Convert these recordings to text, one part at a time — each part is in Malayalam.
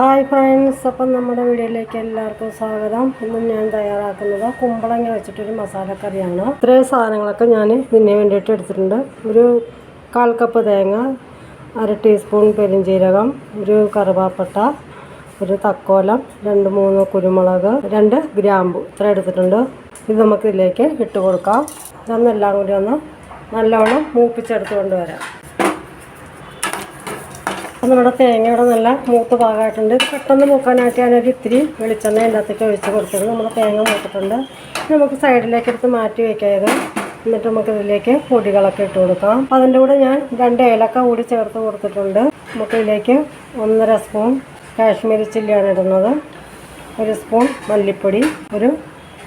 ഹായ് ഫ്രണ്ട്സ് അപ്പം നമ്മുടെ വീഡിയോയിലേക്ക് എല്ലാവർക്കും സ്വാഗതം. ഇന്ന് ഞാൻ തയ്യാറാക്കുന്നത് കുമ്പളങ്ങ വെച്ചിട്ടൊരു മസാലക്കറിയാണ് ഇത്രയും സാധനങ്ങളൊക്കെ ഞാൻ ഇതിന് വേണ്ടിയിട്ട് എടുത്തിട്ടുണ്ട്. ഒരു കാൽ കപ്പ് തേങ്ങ അര ടീസ്പൂൺ പെരിഞ്ചീരകം ഒരു കറുവാപ്പട്ട ഒരു തക്കോലം രണ്ട് മൂന്ന് കുരുമുളക് രണ്ട് ഗ്രാമ്പു. ഇത്ര എടുത്തിട്ടുണ്ട്. ഇത് നമുക്കിതിലേക്ക് ഇട്ട് കൊടുക്കാം. ഇതൊന്നെല്ലാം കൂടി ഒന്ന് നല്ലവണ്ണം മൂപ്പിച്ചെടുത്ത് കൊണ്ടുവരാം. നമ്മുടെ തേങ്ങയുടെ നല്ല മൂത്ത് ഭാഗമായിട്ടുണ്ട് ഇത് പെട്ടെന്ന് മൂക്കാനായിട്ട് ഞാനൊരു ഇത്തിരി വെളിച്ചെണ്ണ അതിന്റെ അകത്തേക്ക് ഒഴിച്ച് കൊടുത്തത് നമ്മുടെ തേങ്ങ മൂത്തിട്ടുണ്ട്. നമുക്ക് സൈഡിലേക്ക് എടുത്ത് മാറ്റി വയ്ക്കായത് എന്നിട്ട് നമുക്ക് ഇതിലേക്ക് പൊടികളൊക്കെ ഇട്ട് കൊടുക്കാം. അപ്പം അതിന്റെ കൂടെ ഞാൻ രണ്ട് ഏലക്ക കൂടി ചേർത്ത് കൊടുത്തിട്ടുണ്ട്. നമുക്ക് ഇതിലേക്ക് ഒന്നര സ്പൂൺ കാശ്മീരി ചില്ലിയാണ് ഇടുന്നത്. ഒരു സ്പൂൺ മല്ലിപ്പൊടി ഒരു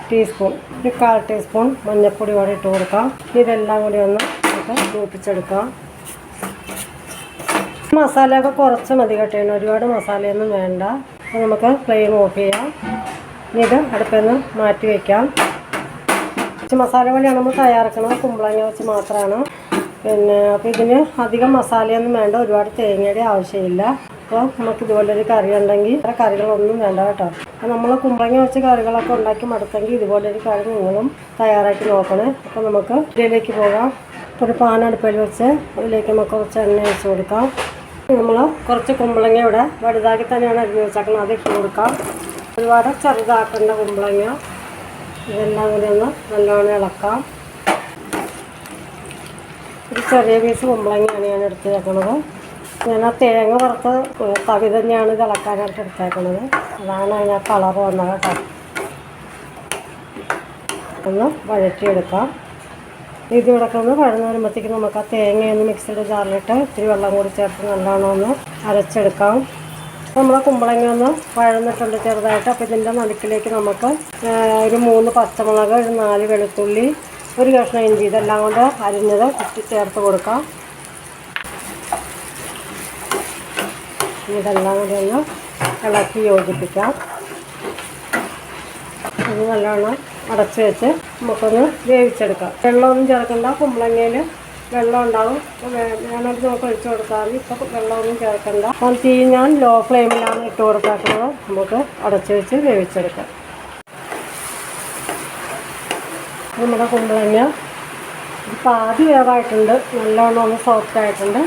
ടീസ്പൂൺ ഒരു കാൽ ടീസ്പൂൺ മഞ്ഞൾപ്പൊടി കൂടെ ഇട്ട് കൊടുക്കാം. ഇതെല്ലാം കൂടി ഒന്ന് നമുക്ക് മൂപ്പിച്ചെടുക്കാം. മസാലയൊക്കെ കുറച്ച് മതി കേട്ടോ. ഒരുപാട് മസാലയൊന്നും വേണ്ട. അപ്പോൾ നമുക്ക് ഫ്ലെയിം ഓഫ് ചെയ്യാം. ഇനി ഇത് അടുപ്പിൽ നിന്ന് മാറ്റി വയ്ക്കാം കുറച്ച് മസാല പൊടിയാണ് നമ്മൾ തയ്യാറാക്കുന്നത്. കുമ്പളങ്ങ വെച്ച് മാത്രമാണ് പിന്നെ അപ്പോൾ ഇതിന് അധികം മസാലയൊന്നും വേണ്ട. ഒരുപാട് തേങ്ങയുടെ ആവശ്യമില്ല. അപ്പോൾ നമുക്ക് ഇതുപോലൊരു കറി ഉണ്ടെങ്കിൽ വേറെ കറികളൊന്നും വേണ്ട കേട്ടോ. അപ്പോൾ നമ്മൾ കുമ്പളങ്ങ വെച്ച് കറികളൊക്കെ ഉണ്ടാക്കി മടുത്തെങ്കിൽ ഇതുപോലൊരു കറി നിങ്ങളും തയ്യാറാക്കി നോക്കണേ. അപ്പോൾ നമുക്ക് ഇതിലേക്ക് പോകാം. ഒരു പാൻ അടുപ്പിൽ വെച്ച് അതിലേക്ക് നമുക്ക് കുറച്ച് എണ്ണ ഒഴിച്ച് കൊടുക്കാം. നമ്മൾ കുറച്ച് കുമ്പളങ്ങ ഇവിടെ വലുതാക്കി തന്നെയാണ് അരിഞ്ഞ് വെച്ചേക്കുന്നത് അത് ഇട്ട് കൊടുക്കാം. ഒരുപാട് ചെറുതാക്കേണ്ട കുമ്പളങ്ങ ഇതെല്ലാം കൂടി ഒന്ന് നല്ലോണം ഇളക്കാം. ഒരു ചെറിയ പീസ് കുമ്പളങ്ങയാണ് ഞാൻ എടുത്ത് വെക്കുന്നത് ഞാൻ ആ തേങ്ങ പുറത്ത് തവി തന്നെയാണ് ഇത് ഇളക്കാനായിട്ട് എടുത്തേക്കുന്നത് അതാണ് അതിന് കളർ വന്നത് കേട്ടോ. ഒന്ന് വഴറ്റിയെടുക്കാം. ഇത് കിടക്കുന്നത് വരുമ്പോഴത്തേക്ക് നമുക്ക് ആ തേങ്ങയൊന്ന് മിക്സിയുടെ ജാറിലിട്ട് ഇത്തിരി വെള്ളം കൂടി ചേർത്ത് നല്ലോണം ഒന്ന് അരച്ചെടുക്കാം. നമ്മൾ കുമ്പളങ്ങ ഒന്ന് വഴന്നിട്ടുണ്ട് ചെറുതായിട്ട്. അപ്പോൾ ഇതിന്റെ നടുക്കിലേക്ക് നമുക്ക് ഒരു മൂന്ന് പച്ചമുളക് ഒരു നാല് വെളുത്തുള്ളി ഒരു കഷ്ണം ഇഞ്ചി ഇതെല്ലാം കൊണ്ട് അരിഞ്ഞത് കുത്തി ചേർത്ത് കൊടുക്കാം. ഇതെല്ലാം കൂടി ഒന്ന് ഇളക്കി യോജിപ്പിക്കാം. ഇത് നല്ലോണം അടച്ച് വെച്ച് നമുക്കൊന്ന് വേവിച്ചെടുക്കാം. വെള്ളമൊന്നും ചേർക്കണ്ട. കുമ്പളങ്ങയിൽ വെള്ളം ഉണ്ടാവും. വേണമെങ്കിൽ നമുക്ക് ഒഴിച്ചു കൊടുത്താൽ മതി. ഇപ്പോൾ വെള്ളമൊന്നും ചേർക്കണ്ട. അപ്പം തീ ഞാൻ ലോ ഫ്ലെയിമിലാണ് ഇട്ട് കൊടുക്കാക്കുന്നത് നമുക്ക് അടച്ച് വെച്ച് വേവിച്ചെടുക്കാം. നമ്മുടെ കുമ്പളങ്ങ. ഇപ്പോൾ ആദ്യ വേവായിട്ടുണ്ട്. നല്ലോണം ഒന്ന് സോഫ്റ്റ് ആയിട്ടുണ്ട്.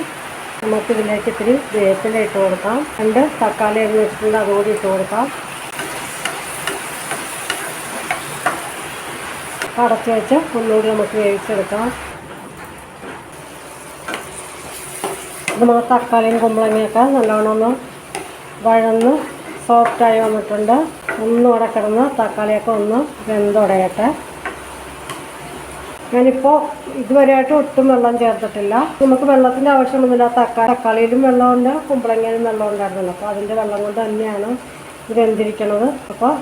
നമുക്കിതിലേക്ക് ഇത്തിരി വേപ്പില ഇട്ട് കൊടുക്കാം. രണ്ട് തക്കാളി അരിഞ്ഞിട്ടുണ്ട് അതുകൂടി ഇട്ട് കൊടുക്കാം. അടച്ച് വെച്ച് ഒന്നുകൂടി നമുക്ക് വേവിച്ചെടുക്കാം. നമ്മൾ തക്കാളിയും കുമ്പളങ്ങയൊക്കെ നല്ലോണം ഒന്ന് വഴന്ന് സോഫ്റ്റായി വന്നിട്ടുണ്ട്. ഒന്നുകൂടെ കിടന്ന് തക്കാളിയൊക്കെ ഒന്ന് വെന്തുടയട്ടെ. ഞാനിപ്പോൾ ഇതുവരെയായിട്ട് ഒട്ടും വെള്ളം ചേർത്തിട്ടില്ല. നമുക്ക് വെള്ളത്തിന്റെ ആവശ്യമൊന്നുമില്ല. തക്കാളി തക്കാളിയിലും വെള്ളമുണ്ട് കുമ്പളങ്ങയിലും വെള്ളം ഉണ്ടായിരുന്നല്ലോ അപ്പോൾ അതിന്റെ വെള്ളം കൊണ്ട് തന്നെയാണ് ഇത് വെന്തിരിക്കണത്. അപ്പോൾ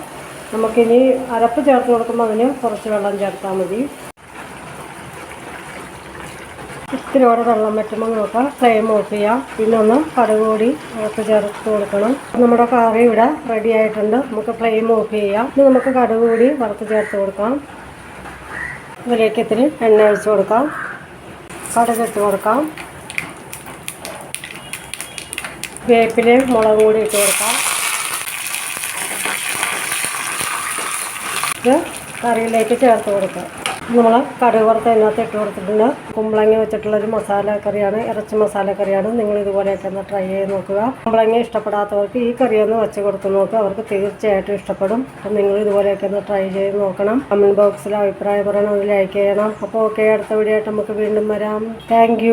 നമുക്കിനി അരപ്പ് ചേർത്ത് കൊടുക്കുമ്പോൾ അതിന് കുറച്ച് വെള്ളം ചേർത്താൽ മതി. ഇത്തിരിയോടെ വെള്ളം വറ്റുമ്പോൾ നമുക്ക് ഫ്ലെയിം ഓഫ് ചെയ്യാം. പിന്നെ ഒന്ന് കടുക് കൂടി ചേർത്ത് കൊടുക്കണം. നമ്മുടെ കറി ഇവിടെ റെഡി ആയിട്ടുണ്ട്. നമുക്ക് ഫ്ലെയിം ഓഫ് ചെയ്യാം. ഇനി നമുക്ക് കടുക് കൂടി വറുത്ത് ചേർത്ത് കൊടുക്കാം. ഇതിലേക്ക് ഇത്തിരി എണ്ണ ഒഴിച്ച് കൊടുക്കാം. കടുക് കൊടുക്കാം. വേപ്പിലയും മുളകും കൂടി ഇട്ട് കൊടുക്കാം. ഇത് കറിയിലേക്ക് ചേർത്ത് കൊടുക്കുക നമ്മൾ കടുക് വറുത്ത് അതിനകത്ത് ഇട്ട് കൊടുത്തിട്ടുണ്ട്. കുമ്പളങ്ങ വെച്ചിട്ടുള്ളൊരു മസാല കറിയാണ് ഇറച്ചി മസാല കറിയാണ്. നിങ്ങൾ ഇതുപോലെയൊക്കെ ഒന്ന് ട്രൈ ചെയ്ത് നോക്കുക. കുമ്പളങ്ങ ഇഷ്ടപ്പെടാത്തവർക്ക് ഈ കറി ഒന്ന് വെച്ച് കൊടുത്ത് നോക്കുക. അവർക്ക് തീർച്ചയായിട്ടും ഇഷ്ടപ്പെടും. അപ്പം നിങ്ങൾ ഇതുപോലെയൊക്കെ ഒന്ന് ട്രൈ ചെയ്ത് നോക്കണം. കമന്റ് ബോക്സിൽ അഭിപ്രായം പറയണം ലൈക്ക് ചെയ്യണം. അപ്പോൾ ഓക്കെ അടുത്ത വീഡിയോ ആയിട്ട് നമുക്ക് വീണ്ടും വരാം. താങ്ക്